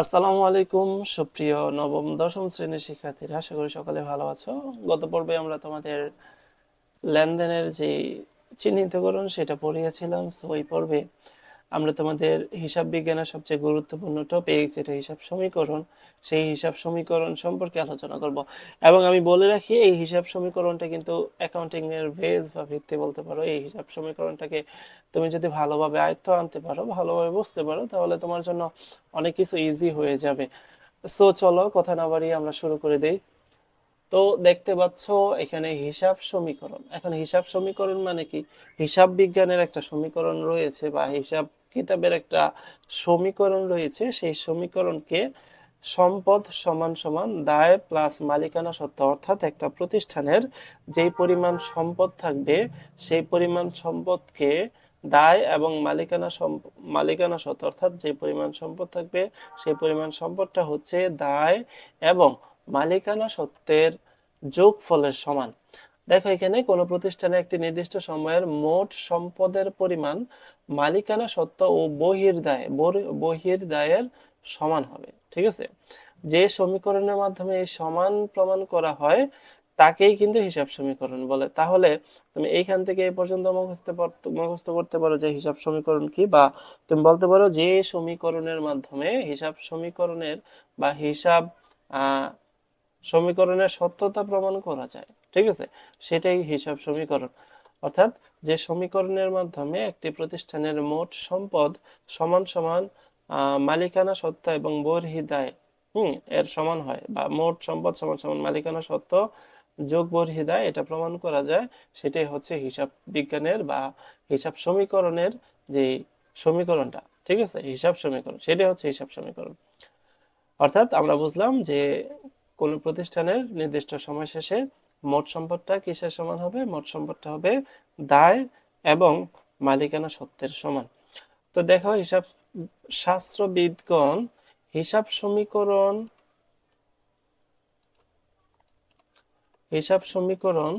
আসসালামু আলাইকুম, সুপ্রিয় নবম, দশম শ্রেণির শিক্ষার্থীরা, আশা করি সকালে ভালো আছো। গত পর্বে আমরা তোমাদের লেনদেনের যে চিহ্নিতকরণ, সেটা পড়িয়েছিলাম। সো এই পর্বে আমরা তোমাদের হিসাব বিজ্ঞানের সবচেয়ে গুরুত্বপূর্ণ টপিক যেটা হিসাব সমীকরণ, সেই হিসাব সমীকরণ সম্পর্কে আলোচনা করব। এবং আমি বলে রাখি, এই হিসাব সমীকরণটা কিন্তু অ্যাকাউন্টিং এর বেস বা ভিত্তি বলতে পারো। এই হিসাব সমীকরণটাকে তুমি যদি ভালোভাবে আয়ত্ত আনতে পারো, ভালোভাবে বুঝতে পারো, তাহলে তোমার জন্য অনেক কিছু ইজি হয়ে যাবে। সো চলো কথা না বাড়িয়ে আমরা শুরু করে দেই। তো দেখতে পাচ্ছ, এখানে হিসাব সমীকরণ। এখন হিসাব সমীকরণ মানে কি? হিসাব বিজ্ঞানের একটা সমীকরণ রয়েছে বা হিসাব কিতাবের একটা সমীকরণ রয়েছে। সেই সমীকরণকে সম্পদ সমান সমান দায় প্লাস মালিকানা সত্ত্ব, অর্থাৎ একটা প্রতিষ্ঠানের যেই পরিমাণ সম্পদ থাকবে, সেই পরিমাণ সম্পদকে দায় এবং মালিকানা মালিকানা সত্ত্ব, অর্থাৎ যে পরিমাণ সম্পদ থাকবে, সেই পরিমাণ সম্পদটা হচ্ছে দায় এবং মালিকানা সত্ত্বের যোগফলের সমান। দেখো, এখানে কোনো প্রতিষ্ঠানে একটি নির্দিষ্ট সময়ের মোট সম্পদের পরিমাণ মালিকানা সত্ত্ব ও বহির্দায় বহির্দায়ের সমান হবে, ঠিক আছে? যে সমীকরণের মাধ্যমে সমান প্রমাণ করা হয়, তাকেই কিন্তু হিসাব সমীকরণ বলে। তাহলে তুমি এইখান থেকে এই পর্যন্ত মুখস্থ মুখস্থ করতে পারো যে হিসাব সমীকরণ কি, বা তুমি বলতে পারো যে সমীকরণের মাধ্যমে হিসাব সমীকরণের বা হিসাব সমীকরণের সত্যতা প্রমাণ করা যায়। ঠিক আছে? সেটাই হিসাব সমীকরণ। অর্থাৎ যে সমীকরণের মাধ্যমে একটি প্রতিষ্ঠানের মোট সম্পদ সমান সমান মালিকানা সত্ত্ব এবং বর্হিদায় হুম, এর সমান হয় বা মোট সম্পদ সমান সমান, মালিকানা সত্ত্ব যোগ বর্হিদায় এটা প্রমাণ করা যায়। সেটাই হচ্ছে হিসাব বিজ্ঞানের বা হিসাব সমীকরণের যে সমীকরণটা, ঠিক আছে? হিসাব সমীকরণ, সেটাই হচ্ছে হিসাব সমীকরণ। অর্থাৎ আমরা বুঝলাম যে কোনো প্রতিষ্ঠানের নির্দিষ্ট সময় শেষে মোট সম্পদটা কিসের সমান হবে? মোট সম্পদটা হবে দায় এবং মালিকানা সত্যের সমান। তো দেখো, হিসাব শাস্ত্রবিদগণ হিসাব সমীকরণ হিসাব সমীকরণ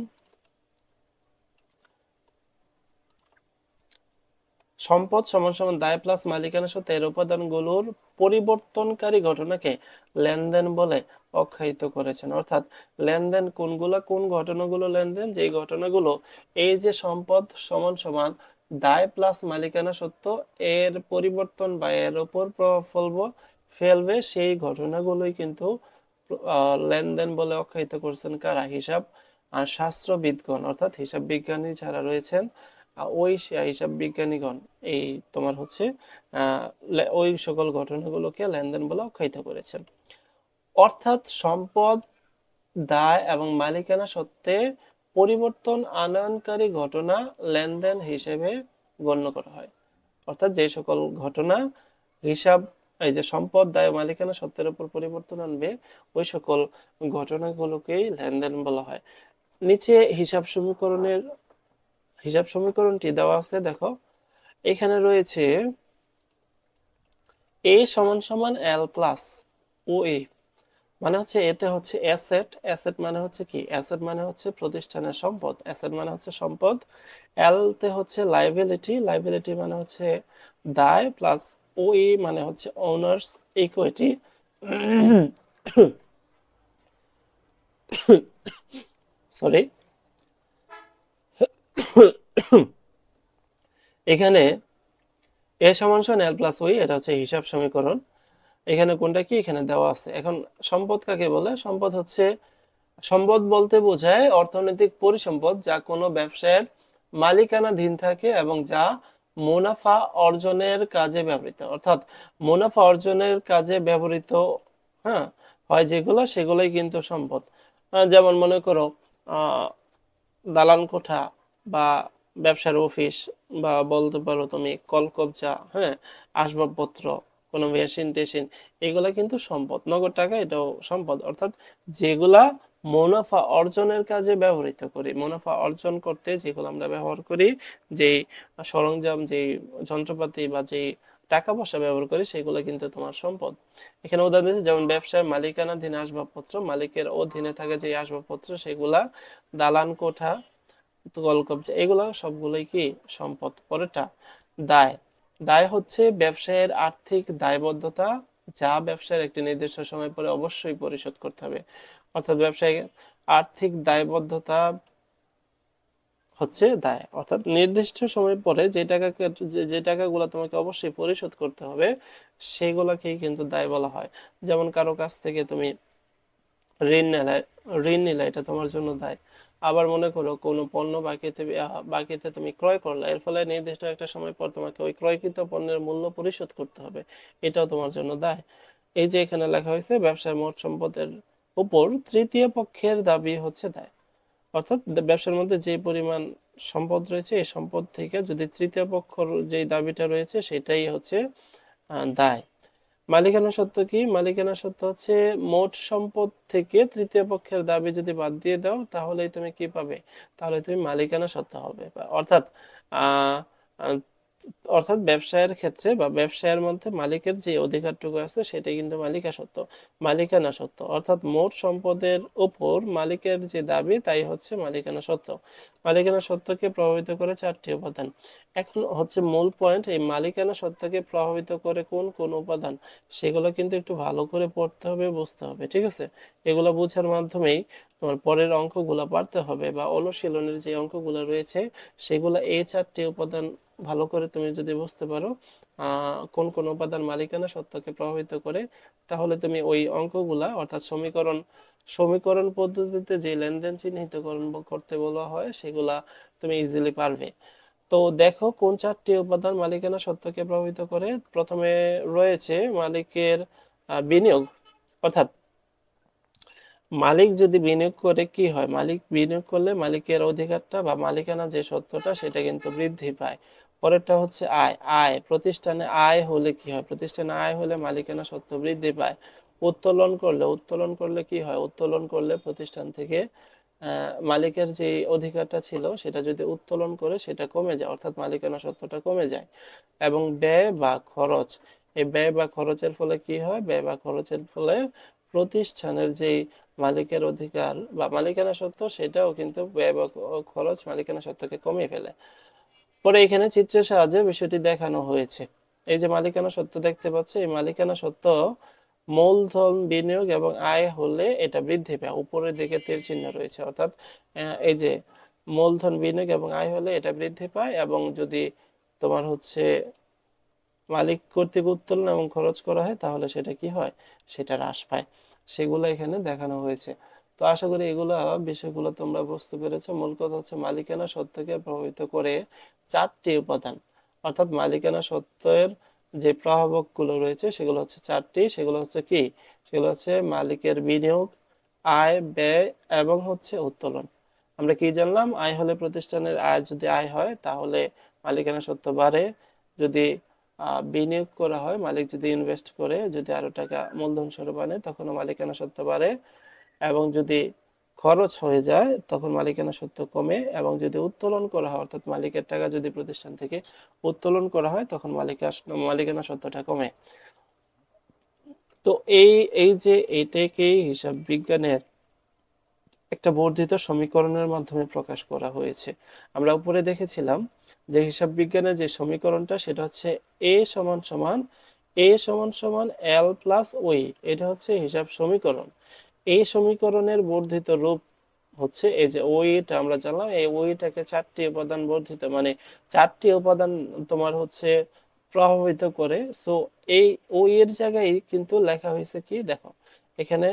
সম্পদ সমান সমান দায় প্লাস মালিকানা সত্ত্বে এর উপাদানগুলোর পরিবর্তনকারী ঘটনাকে লেনদেন বলে আখ্যায়িত করেছেন। অর্থাৎ লেনদেন কোনগুলো, কোন ঘটনাগুলো লেনদেন যে ঘটনাগুলো, এই যে সম্পদ সমান সমান দায় প্লাস মালিকানা সত্ত্ব এর পরিবর্তন বা এর ওপর প্রভাব ফেলব, ফেলবে, সেই ঘটনাগুলোই কিন্তু লেনদেন বলে আখ্যায়িত করছেন কারা? হিসাব আর শাস্ত্রবিদগণ, অর্থাৎ হিসাব বিজ্ঞানী যারা রয়েছেন ওই হিসাব বিজ্ঞানীগণ, এই তোমার হচ্ছে ওই সকল ঘটনাগুলোকে লেনদেন বলে আখ্যায়িত করেছেন। অর্থাৎ সম্পদ, দায় এবং মালিকানা সত্ত্বে পরিবর্তন আনয়নকারী ঘটনা লেনদেন হিসেবে গণ্য করা হয়। অর্থাৎ যে সকল ঘটনা, হিসাব, এই যে সম্পদ, দায় মালিকানা সত্ত্বের উপর পরিবর্তন আনবে, ওই সকল ঘটনাগুলোকেই লেনদেন বলা হয়। নিচে হিসাব সমীকরণের হিসাব সমীকরণটি দেওয়া আছে, দেখো। এখানে রয়েছে এ সমান সমান এল প্লাস ও এ মানে হচ্ছে এতে হচ্ছে অ্যাসেট অ্যাসেট মানে হচ্ছে কি? অ্যাসেট মানে হচ্ছে প্রতিষ্ঠানের সম্পদ অ্যাসেট মানে হচ্ছে সম্পদ। এল তে হচ্ছে লাইবিলিটি লাইবিলিটি মানে হচ্ছে দায় প্লাস ও এ মানে হচ্ছে ওনার্স ইকুইটি সরি এখানে এ সমান সমান এল প্লাস ওই এটা হচ্ছে হিসাব সমীকরণ। এখানে কোনটা কি? এখানে দেওয়া আছে। এখন সম্পদ কাকে বলে? সম্পদ হচ্ছে, সম্পদ বলতে বোঝায় অর্থনৈতিক পরিসম্পদ যা কোনো ব্যবসায়ের মালিকানাধীন থাকে এবং যা মুনাফা অর্জনের কাজে ব্যবহৃত। অর্থাৎ মুনাফা অর্জনের কাজে ব্যবহৃত হ্যাঁ হয় যেগুলো, সেগুলোই কিন্তু সম্পদ। যেমন মনে করো দালান কোঠা বা ব্যবসার অফিস বা বলতে পারো তুমি কলকবজা হ্যাঁ আসবাবপত্র, কোনো মেশিন টেশিন, এগুলা কিন্তু সম্পদ। নগদ টাকা এটাও সম্পদ। অর্থাৎ যেগুলা মুনাফা অর্জনের কাজে ব্যবহৃত করি, মুনাফা অর্জন করতে যেগুলো আমরা ব্যবহার করি, যেই সরঞ্জাম, যেই যন্ত্রপাতি বা যেই টাকা পয়সা ব্যবহার করি, সেগুলো কিন্তু তোমার সম্পদ। এখানে উদাহরণ দিয়েছে, যেমন ব্যবসার মালিকানাধীন আসবাবপত্র, মালিকের অধীনে থাকে যে আসবাবপত্র, সেগুলা দালান কোঠা কলকবজা এগুলা সবগুলোই কি সম্পদ? পরেটা দায়। দায় হচ্ছে ব্যবসায়ের আর্থিক দায়বদ্ধতা, যা ব্যবসার একটি নির্দিষ্ট সময় পরে অবশ্যই পরিশোধ করতে হবে। অর্থাৎ ব্যবসায়ী আর্থিক দায়বদ্ধতা হচ্ছে দায়। অর্থাৎ নির্দিষ্ট সময় পরে যে টাকাকে, যে- যে টাকাগুলো তোমাকে অবশ্যই পরিশোধ করতে হবে, সেগুলোকেই কিন্তু দায় বলা হয়। যেমন কারও কাছ থেকে তুমি ঋণ নিলে ঋণ নিলে, এটা তোমার জন্য দায়। আবার মনে করো, কোনো পণ্য বাকিতে বাকিতে তুমি ক্রয় করলে, এর ফলে নির্দিষ্ট একটা সময় পর তোমাকে ওই ক্রয়কৃত পণ্যের মূল্য পরিশোধ করতে হবে। এটাও তোমার জন্য দায়। এই যে এখানে লেখা হয়েছে, ব্যবসায় মোট সম্পদের উপর তৃতীয় পক্ষের দাবি হচ্ছে দায়। অর্থাৎ ব্যবসার মধ্যে যে পরিমাণ সম্পদ রয়েছে, এই সম্পদ থেকে যদি তৃতীয় পক্ষর যেই দাবিটা রয়েছে, সেটাই হচ্ছে দায়। মালিকানা সত্ত্ব কি? মালিকানা সত্ত্ব হচ্ছে মোট সম্পদ থেকে তৃতীয় পক্ষের দাবি যদি বাদ দিয়ে দাও, তাহলেই তুমি কি পাবে? তাহলে তুমি মালিকানা সত্ত্ব হবে। অর্থাৎ অর্থাৎ ব্যবসায়ের ক্ষেত্রে বা ব্যবসায়ের মধ্যে মালিকের যে অধিকারটুকু আছে, সেটাই কিন্তু মালিকা সত্ত্ব মালিকানা সত্ত্ব অর্থাৎ মোট সম্পদের উপর মালিকের যে দাবি, তাই হচ্ছে মালিকানা সত্ত্ব মালিকানা সত্ত্বকে প্রভাবিত করে চারটি উপাদান। এখন হচ্ছে মূল পয়েন্ট এই মালিকানা সত্ত্বকে প্রভাবিত করে কোন কোন উপাদান, সেগুলো কিন্তু একটু ভালো করে পড়তে হবে, বুঝতে হবে, ঠিক আছে? এগুলো বোঝার মাধ্যমেই তোমার পরের অঙ্কগুলো পারতে হবে বা অনুশীলনের যে অঙ্কগুলো রয়েছে, সেগুলো এই চারটি উপাদান ভালো করে তুমি যদি বুঝতে পারো কোন কোন উপাদান মালিকানা সত্যকে প্রভাবিত করে, তাহলে তুমি ওই অঙ্কগুলা, অর্থাৎ সমীকরণ সমীকরণ পদ্ধতিতে যে লেনদেন চিহ্নিতকরণ করতে বলা হয়, সেগুলা তুমি ইজিলি পারবে। তো দেখো কোন চারটি উপাদান মালিকানা সত্যকে প্রভাবিত করে। প্রথমে রয়েছে মালিকের বিনিয়োগ, অর্থাৎ মালিক যদি বিনিয়োগ করে কি হয়? মালিক বিনিয়োগ করলে মালিকের অধিকারটা বা মালিকানা যে সত্যটা সেটা কিন্তু বৃদ্ধি পায়। পরেরটা হচ্ছে আয়। আয়, প্রতিষ্ঠানে আয় হলে কি হয়? প্রতিষ্ঠানে আয় হলে মালিকানা সত্ত্ব বৃদ্ধি পায়। উত্তোলন করলে উত্তোলন করলে কি হয়? উত্তোলন করলে প্রতিষ্ঠান থেকে মালিকের যে অধিকারটা ছিল সেটা যদি উত্তোলন করে সেটা কমে যায়, অর্থাৎ মালিকানা সত্ত্বটা কমে যায়। এবং ব্যয় বা খরচ, এই ব্যয় বা খরচের ফলে কি হয়? ব্যয় বা খরচের ফলে প্রতিষ্ঠানের যেই মালিকের অধিকার বা মালিকানা সত্ত্ব সেটাও কিন্তু ব্যয় খরচ মালিকানা সত্ত্বকে কমিয়ে ফেলে। পরে এখানে চিত্রের সাহায্যে বিষয়টি দেখানো হয়েছে। এই যে মালিকানা সত্ত্ব দেখতে পাচ্ছে, এই মালিকানা সত্ত্ব মূলধন বিনিয়োগ এবং আয় হলে এটা বৃদ্ধি পায়। উপরের দিকে তীর চিহ্ন রয়েছে, অর্থাৎ এই যে মূলধন বিনিয়োগ এবং আয় হলে এটা বৃদ্ধি পায় এবং যদি তোমার হচ্ছে মালিক কর্তৃক উত্তোলন এবং খরচ করা হয়, তাহলে সেটা কি হয়? সেটা হ্রাস পায়। সেগুলো এখানে দেখানো হয়েছে। তো আশা করি এগুলো বিষয়গুলো তোমরা বুঝতে পেরেছ। মূল কথা হচ্ছে মালিকানা সত্যকে প্রভাবিত করে চারটি উপাদান। অর্থাৎ মালিকানা সত্যের যে প্রভাবকগুলো রয়েছে, সেগুলো হচ্ছে চারটি। সেগুলো হচ্ছে কি? সেগুলো হচ্ছে মালিকের বিনিয়োগ, আয়, ব্যয় এবং হচ্ছে উত্তোলন। আমরা কি জানলাম? আয় হলে প্রতিষ্ঠানের আয় যদি আয় হয়, তাহলে মালিকানা সত্য বাড়ে। যদি বিনিয়োগ করা হয়, মালিক যদি ইনভেস্ট করে, যদি আরও টাকা মূলধন স্বরূপ আনে, তখনও মালিকানা সত্ত্ব বাড়ে এবং যদি খরচ হয়ে যায়, তখন মালিকানা সত্ত্ব কমে এবং যদি উত্তোলন করা হয়, অর্থাৎ মালিকের টাকা যদি প্রতিষ্ঠান থেকে উত্তোলন করা হয়, তখন মালিকা মালিকানা সত্ত্বটা কমে। তো এই এই যে এইটাকেই হিসাব বিজ্ঞানের একটা বর্ধিত সমীকরণের মাধ্যমে প্রকাশ করা হয়েছে। আমরা উপরে দেখেছিলাম যে হিসাব বিজ্ঞানের যে সমীকরণটা, সেটা হচ্ছে এ সমান সমান এ সমান সমান এল প্লাস ওই এটা হচ্ছে হিসাব সমীকরণ। এই সমীকরণের বর্ধিত রূপ হচ্ছে এই যে ওইটা আমরা জানলাম, এই ওইটাকে চারটি উপাদান বর্ধিত মানে চারটি উপাদান তোমার হচ্ছে প্রভাবিত করে। সো এই ওই এর জায়গায় কিন্তু লেখা হয়েছে কি? দেখো এখানে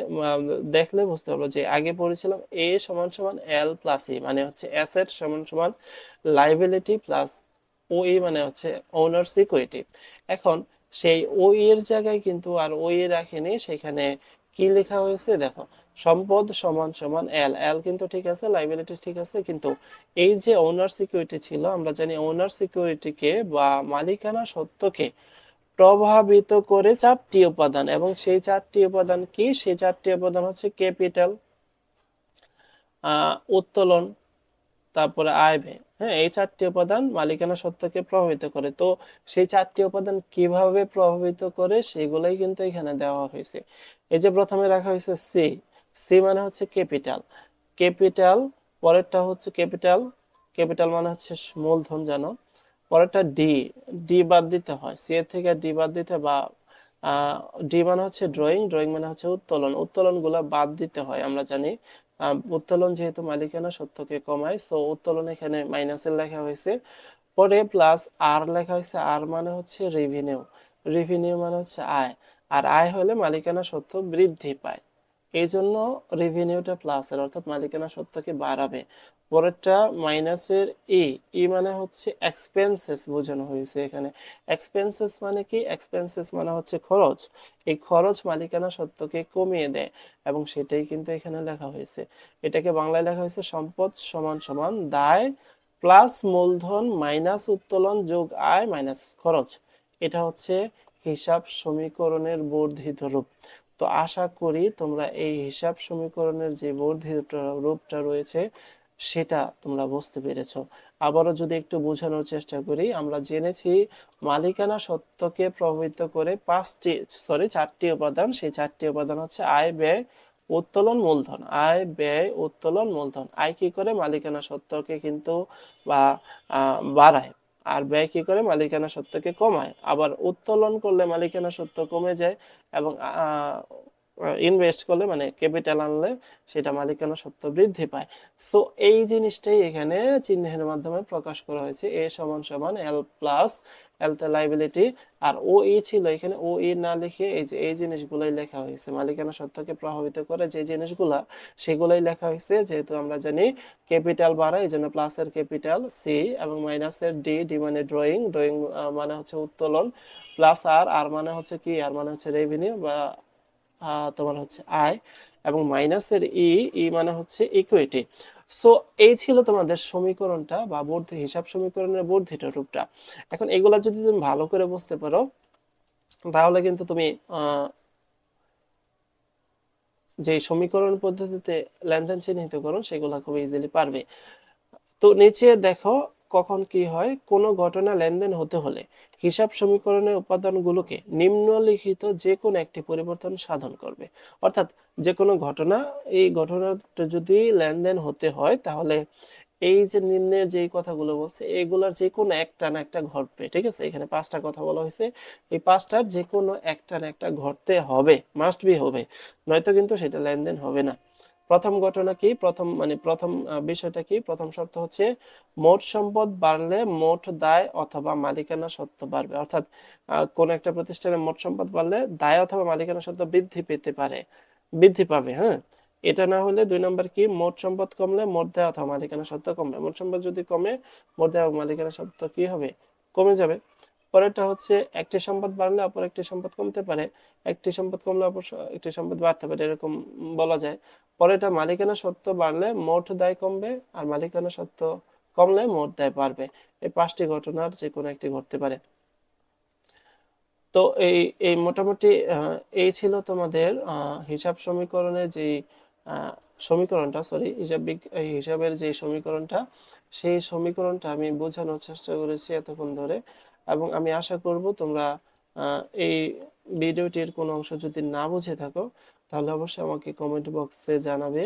দেখলে বুঝতে পারব যে আগে পড়েছিলাম এ সমান সমান এল প্লাস ই মানে হচ্ছে অ্যাসেট সমান সমান লাইবিলিটি প্লাস ও ই মানে হচ্ছে ওনার্স ইকুইটি এখন সেই ও এর জায়গায় কিন্তু আর ওই এ রাখেনি, সেখানে কি লেখা হয়েছে? দেখো, সম্পদ সমান সমান এল এল কিন্তু ঠিক আছে লাইবিলিটি ঠিক আছে, কিন্তু এই যে ওনার সিকিউরিটি ছিল, আমরা জানি ওনার সিকিউরিটিকে বা মালিকানা সত্ত্বকে প্রভাবিত করে চারটি উপাদান এবং সেই চারটি উপাদান কি? সেই চারটি উপাদান হচ্ছে ক্যাপিটাল উত্তোলন, তারপরে আয় ব্যয় হ্যাঁ এই চারটি উপাদান মালিকানা সত্ত্বকে প্রভাবিত করে। তো সেই চারটি উপাদান কীভাবে প্রভাবিত করে? সেগুলোই কিন্তু এখানে দেওয়া হয়েছে। এই যে প্রথমে রাখা হয়েছে সি। সি মানে হচ্ছে ক্যাপিটাল। ক্যাপিটাল, পরেরটা হচ্ছে ক্যাপিটাল। ক্যাপিটাল মানে হচ্ছে মূলধন জানো পরেরটা ডি ডি বাদ দিতে হয়। সি এর থেকে ডি বাদ দিতে বা ডি মানে হচ্ছে ড্রয়িং ড্রয়িং মানে হচ্ছে উত্তোলন। উত্তোলনগুলো বাদ দিতে হয়, আমরা জানি। উত্তোলন যেহেতু মালিকানা সত্যকে কমায় সো উত্তোলন এখানে মাইনাসের লেখা হয়েছে। পরে প্লাস আর লেখা হয়েছে আর মানে হচ্ছে রেভিনিউ রেভিনিউ মানে হচ্ছে আয়। আর আয় হলে মালিকানা সত্য বৃদ্ধি পায়। এই জন্য রেভিনিউটা প্লাসের অর্থাৎ মালিকানা সত্ত্বকে বাড়াবে। পরেরটা মাইনাসের ই ই মানে হচ্ছে এক্সপেন্সেস বোঝানো হয়েছে এখানে। এক্সপেন্সেস মানে কি? এক্সপেন্সেস মানে হচ্ছে খরচ। এই খরচ মালিকানা সত্ত্বকে কমিয়ে দেয় এবং সেটাই কিন্তু এখানে লেখা হয়েছে। এটাকে বাংলায় লেখা হয়েছে সম্পদ সমান সমান দায় প্লাস মূলধন মাইনাস উত্তোলন যোগ আয় মাইনাস খরচ। এটা হচ্ছে হিসাব সমীকরণের বর্ধিত রূপ। তো আশা করি তোমরা এই হিসাব সমীকরণের যে বর্ধিত রূপটা রয়েছে, সেটা তোমরা বুঝতে পেরেছ। আবারও যদি একটু বোঝানোর চেষ্টা করি, আমরা জেনেছি মালিকানা সত্যকে প্রভাবিত করে পাঁচটি সরি চারটি উপাদান। সেই চারটি উপাদান হচ্ছে আয়, ব্যয়, উত্তোলন, মূলধন। আয়, ব্যয়, উত্তোলন, মূলধন। আয় কি করে? মালিকানা সত্যকে কিন্তু বা বাড়ায়। আর ব্যয় কি করে? মালিকানা সত্ত্বকে কমায়। আবার উত্তোলন করলে মালিকানা সত্য কমে যায় এবং ইনভেস্ট করলে মানে ক্যাপিটাল আনলে সেটা মালিকানা সত্য বৃদ্ধি পায়। সো এই জিনিসটাই এখানে চিহ্নের মাধ্যমে প্রকাশ করা হয়েছে। এ সমান সমান এল প্লাস এল তে লাইবিলিটি আর ও ই ছিল এখানে। ও ই না লিখে এই যে, এই জিনিসগুলোই লেখা হয়েছে। মালিকানা সত্যকে প্রভাবিত করে যে জিনিসগুলা, সেগুলোই লেখা হয়েছে। যেহেতু আমরা জানি ক্যাপিটাল বাড়ায় এই জন্য প্লাসের ক্যাপিটাল সি এবং মাইনাসের ডি ডি মানে ড্রয়িং ড্রয়িং মানে হচ্ছে উত্তোলন। প্লাস আর আর মানে হচ্ছে কি? আর মানে হচ্ছে রেভিনিউ বা তোমার হচ্ছে আয় এবং মাইনাসের ই ই মানে হচ্ছে ইকুইটি সো এই ছিল তোমাদের সমীকরণটা বা বর্ধি হিসাব সমীকরণের বর্ধিত রূপটা। এখন এগুলা যদি তুমি ভালো করে বুঝতে পারো, তাহলে কিন্তু তুমি যে সমীকরণ পদ্ধতিতে লেনদেন চিহ্নিতকরণ সেগুলো খুব ইজিলি পারবে। তো নিচে দেখো কখন কি হয়, কোনো ঘটনা লেনদেন হতে হলে হিসাব সমীকরণের উপাদানগুলোকে নিম্নলিখিত যে কোনো একটি পরিবর্তন সাধন করবে। অর্থাৎ যে কোনো ঘটনা, এই ঘটনাটা যদি লেনদেন হতে হয়, তাহলে এই যে নিম্নে যেই কথাগুলো বলছে, এগুলার যে কোনো একটা না একটা ঘটবে, ঠিক আছে? এখানে পাঁচটা কথা বলা হয়েছে। এই পাঁচটার যে কোনো একটা না একটা ঘটতে হবে মাস্ট বি হবে। নয়তো কিন্তু সেটা লেনদেন হবে না। প্রথম ঘটনা কি? প্রথম মানে প্রথম বিষয়টা কি? প্রথম শর্ত হচ্ছে মোট সম্পদ বাড়লে মোট দায় অথবা মালিকানা সত্ত্ব বাড়বে। অর্থাৎ কোন একটা প্রতিষ্ঠানের মোট সম্পদ বাড়লে দায় অথবা মালিকানা সত্ত্ব বৃদ্ধি পেতে পারে, বৃদ্ধি পাবে হ্যাঁ? এটা না হলে দুই নম্বর কি? মোট সম্পদ কমলে মোট দেয় অথবা মালিকানা সত্ত্ব কমবে। মোট সম্পদ যদি কমে, মোট দেয় মালিকানা সত্ত্ব কি হবে? কমে যাবে। পরেরটা হচ্ছে একটি সম্পদ বাড়লে অপর একটি সম্পদ কমতে পারে। একটি সম্পদ কমলে অপর একটি সম্পদ বাড়তে পারে, এরকম বলা যায়। পরেরটা মালিকানা সত্ত্ব বাড়লে মোট দায় কমবে আর মালিকানা সত্ত্ব কমলে মোট দায় বাড়বে। এই পাঁচটি ঘটনার যে কোনো একটি ঘটতে পারে। তো এই এই মোটামুটি এই ছিল তোমাদের হিসাব সমীকরণের যে সমীকরণটা সরি হিসাব হিসাবের যে সমীকরণটা, সেই সমীকরণটা আমি বোঝানোর চেষ্টা করেছি এতক্ষণ ধরে। এবং আমি আশা করব তোমরা এই ভিডিওটির কোনো অংশ যদি না বুঝে থাকো, তাহলে অবশ্যই আমাকে কমেন্ট বক্সে জানাবে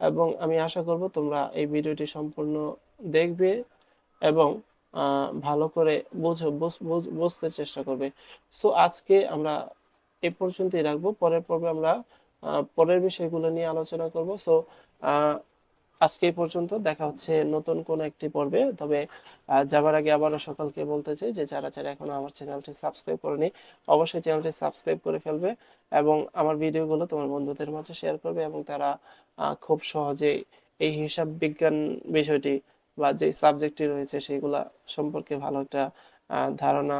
এবং আমি আশা করব তোমরা এই ভিডিওটি সম্পূর্ণ দেখবে এবং ভালো করে বুঝো, বুঝ- বুঝ- বুঝতে চেষ্টা করবে। সো আজকে আমরা এ পর্যন্তই রাখব। পরের পর্বে আমরা পরের বিষয়গুলো নিয়ে আলোচনা করব। সো আজকে পর্যন্ত। দেখা হচ্ছে নতুন কোন একটি পর্বে। তবে যাবার আগে আবারও সকলকে বলতে চাই যে, যারা যারা এখনও আমার চ্যানেলটি সাবস্ক্রাইব করেনি, অবশ্যই চ্যানেলটি সাবস্ক্রাইব করে ফেলবে এবং আমার ভিডিওগুলো তোমার বন্ধুদের মাঝে শেয়ার করবে এবং তারা খুব সহজেই এই হিসাব বিজ্ঞান বিষয়টি বা যে সাবজেক্টটি রয়েছে সেগুলা সম্পর্কে ভালো একটা ধারণা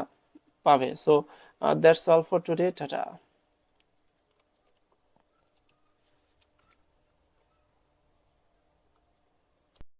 পাবে। So that's all for today tata.